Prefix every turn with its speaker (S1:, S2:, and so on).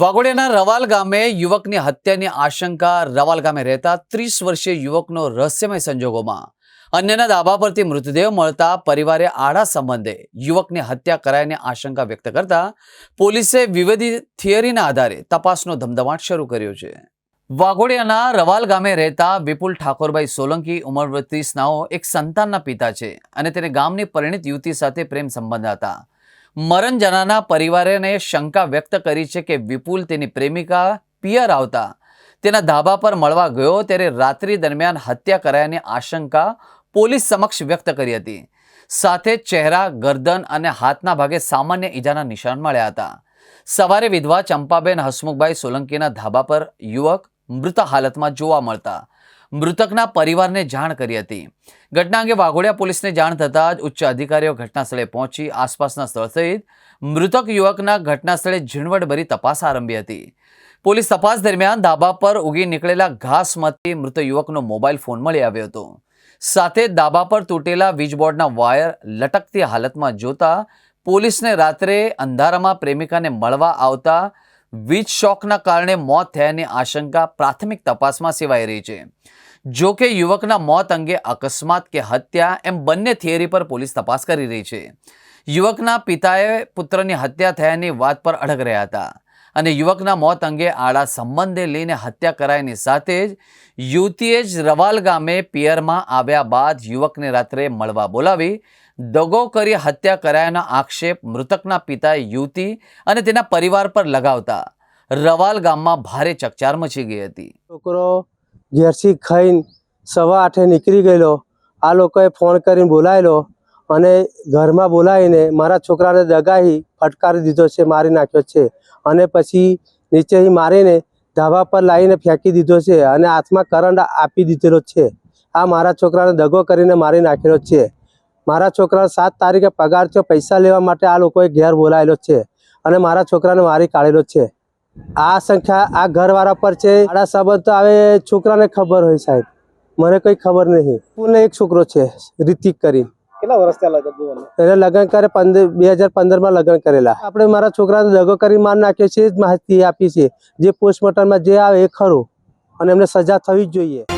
S1: વાઘોડિયાના રવાલ ગામે યુવકની હત્યાની આશંકા. રવાલ ગામે રહેતા ત્રીસ વર્ષીય યુવકનો રહસ્યમય સંજોગોમાં અન્યના દાબા પરથી મૃતદેહ મળતા પરિવારે આડા સંબંધે યુવકની હત્યા કરાયાની આશંકા વ્યક્ત કરતા પોલીસે વિવિધ થિયરીના આધારે તપાસનો ધમધમાટ શરૂ કર્યો છે. વાઘોડિયાના રવાલ ગામે રહેતા વિપુલ ઠાકોરભાઈ સોલંકી ઉંમર ત્રીસ નાઓ એક સંતાનના પિતા છે અને તેને ગામની પરિણિત યુવતી સાથે પ્રેમ સંબંધ હતા. મરણ જનાના પરિવારેને શંકા વ્યક્ત કરી છે કે વિપુલ તેની પ્રેમિકા પિયર આવતા તેના ધાબા પર મળવા ગયો ત્યારે રાત્રિ દરમિયાન હત્યા કરાયાની આશંકા પોલીસ સમક્ષ વ્યક્ત કરી હતી. સાથે ચહેરા, ગરદન અને હાથના ભાગે સામાન્ય ઈજાના નિશાન મળ્યા હતા. સવારે વિધવા ચંપાબેન હસમુખભાઈ સોલંકીના ધાબા પર યુવક મૃત હાલતમાં જોવા મળતા મૃતકના પરિવારને જાણ કરી હતી. ઘટના અંગે વાઘોડિયા પોલીસને જાણ થતાં જ ઉચ્ચ અધિકારીઓ ઘટના સ્થળે પહોંચી આસપાસના સ્થળ સહિત મૃતક યુવકના ઘટના સ્થળે ઝીણવટભરી તપાસ આરંભી હતી. પોલીસ તપાસ દરમિયાન ધાબા પર ઉગી નીકળેલા ઘાસમાંથી મૃત યુવકનો મોબાઈલ ફોન મળી આવ્યો હતો. સાથે ધાબા પર તૂટેલા વીજબોર્ડના વાયર લટકતી હાલતમાં જોતા પોલીસને રાત્રે અંધારામાં પ્રેમિકાને મળવા આવતા વીજ શોકના કારણે મોત થયાની આશંકા પ્રાથમિક તપાસમાં સેવાઈ રહી છે. જો કે યુવકના મોત અંગે અકસ્માત કે હત્યા એમ બંને થિયરી પર પોલીસ તપાસ કરી રહી છે. યુવકના પિતાએ પુત્રની હત્યા થયાની વાત પર અડગ રહ્યા હતા. અને યુવકના મોત અંગે આડા સંબંધે લઈને હત્યા કરાયાની સાથે જ યુવતીએ જ રવાલ ગામે પિયરમાં આવ્યા બાદ યુવકને રાત્રે મળવા બોલાવી દગો કરી હત્યા કરાયાનો આક્ષેપ મૃતકના પિતાએ યુવતી અને તેના પરિવાર પર લગાવતા રવાલ ગામમાં ભારે ચકચાર મચી ગઈ હતી.
S2: છોકરો જર્સી ખાઈને સવા આઠે નીકળી ગયેલો. આ લોકોએ ફોન કરીને બોલાવેલો અને ઘરમાં બોલાવીને મારા છોકરાને દગાહી, ફટકારી દીધો છે, મારી નાખ્યો છે. અને પછી નીચેથી મારીને ધાબા પર લાવીને ફેંકી દીધો છે અને હાથમાં કરંટ આપી દીધેલો છે. આ મારા છોકરાને દગો કરીને મારી નાખેલો છે. મારા છોકરાને સાત તારીખે પગાર છે પૈસા લેવા માટે આ લોકોએ ઘેર બોલાવેલો છે અને મારા છોકરાને મારી કાઢેલો છે. આ સંખ્યા આ ઘરવાળા પર છે. આડા સંબંધ તો હવે છોકરાને ખબર હોય સાહેબ. મને કંઈ ખબર નહીં. પુને એક છોકરો છે, રિતિક કરી
S3: કેટલા વર્ષ થયા લગ્ન જીવન
S2: લગ્ન કરે પંદર, બે હજાર પંદરમાં લગ્ન કરેલા. આપણે મારા છોકરાને દગો કરી માર નાખ્યો છે, જ માહિતી આપી છે. જે પોસ્ટમોર્ટમમાં જે આવે એ ખરું. અને એમને સજા થવી જ જોઈએ.